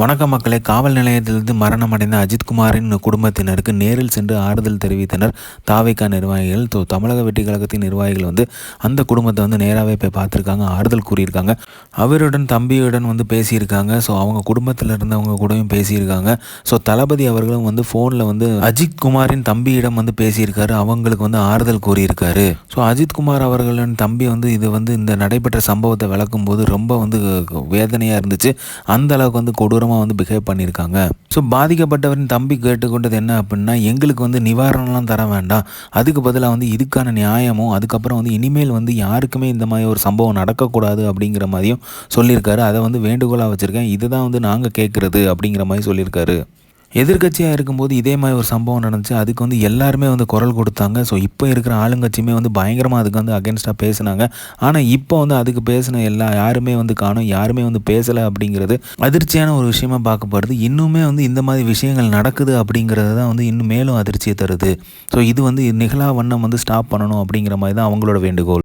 வணக்க மக்களை. காவல் நிலையத்திலிருந்து மரணமடைந்த அஜித்குமாரின் குடும்பத்தினருக்கு நேரில் சென்று ஆறுதல் தெரிவித்தனர். தாவைக்கா நிர்வாகிகள் ஸோ தமிழக வெட்டி கழகத்தின் நிர்வாகிகள் வந்து அந்த குடும்பத்தை வந்து நேராகவே போய் பார்த்துருக்காங்க ஆறுதல் கூறியிருக்காங்க. அவருடன் தம்பியுடன் வந்து பேசியிருக்காங்க. ஸோ அவங்க குடும்பத்தில் இருந்தவங்க கூடயும் பேசியிருக்காங்க. ஸோ தளபதி அவர்களும் வந்து ஃபோனில் வந்து அஜித்குமாரின் தம்பியிடம் வந்து பேசியிருக்காரு. அவங்களுக்கு வந்து ஆறுதல் கூறியிருக்காரு. ஸோ அஜித்குமார் அவர்களின் தம்பி வந்து இது வந்து இந்த நடைபெற்ற சம்பவத்தை விளக்கும் போது ரொம்ப வந்து வேதனையாக இருந்துச்சு. அந்த அளவுக்கு வந்து கொடூரமாக வந்து பிஹேவ் பண்ணியிருக்காங்க. ஸோ பாதிக்கப்பட்டவரின் தம்பி கேட்டுக்கொண்டது என்ன அப்படின்னா எங்களுக்கு வந்து நிவாரணம்லாம் தர வேண்டாம். அதுக்கு பதிலாக வந்து இதுக்கான நியாயமும் அதுக்கப்புறம் வந்து இனிமேல் வந்து யாருக்குமே இந்த மாதிரி ஒரு சம்பவம் நடக்கக்கூடாது அப்படிங்கிற மாதிரியும் சொல்லியிருக்காரு. அதை வந்து வேண்டுகோளாக வச்சுருக்கேன். இதுதான் வந்து நாங்கள் கேட்குறது அப்படிங்கிற மாதிரி சொல்லியிருக்காரு. எதிர்கட்சியாக இருக்கும்போது இதே மாதிரி ஒரு சம்பவம் நடந்துச்சு. அதுக்கு வந்து எல்லாருமே வந்து குரல் கொடுத்தாங்க. ஸோ இப்போ இருக்கிற ஆளுங்கட்சியுமே வந்து பயங்கரமாக அதுக்கு வந்து அகேன்ஸ்டாக பேசினாங்க. ஆனால் இப்போ வந்து அதுக்கு பேசின எல்லா யாருமே வந்து காணும். யாருமே வந்து பேசலை அப்படிங்கிறது அதிர்ச்சியான ஒரு விஷயமா பார்க்கப்படுது. இன்னுமே வந்து இந்த மாதிரி விஷயங்கள் நடக்குது அப்படிங்கிறது தான் வந்து இன்னும் மேலும் அதிர்ச்சியை தருது. ஸோ இது வந்து நிகழா வண்ணம் வந்து ஸ்டாப் பண்ணணும் அப்படிங்கிற மாதிரி தான் அவங்களோட வேண்டுகோள்.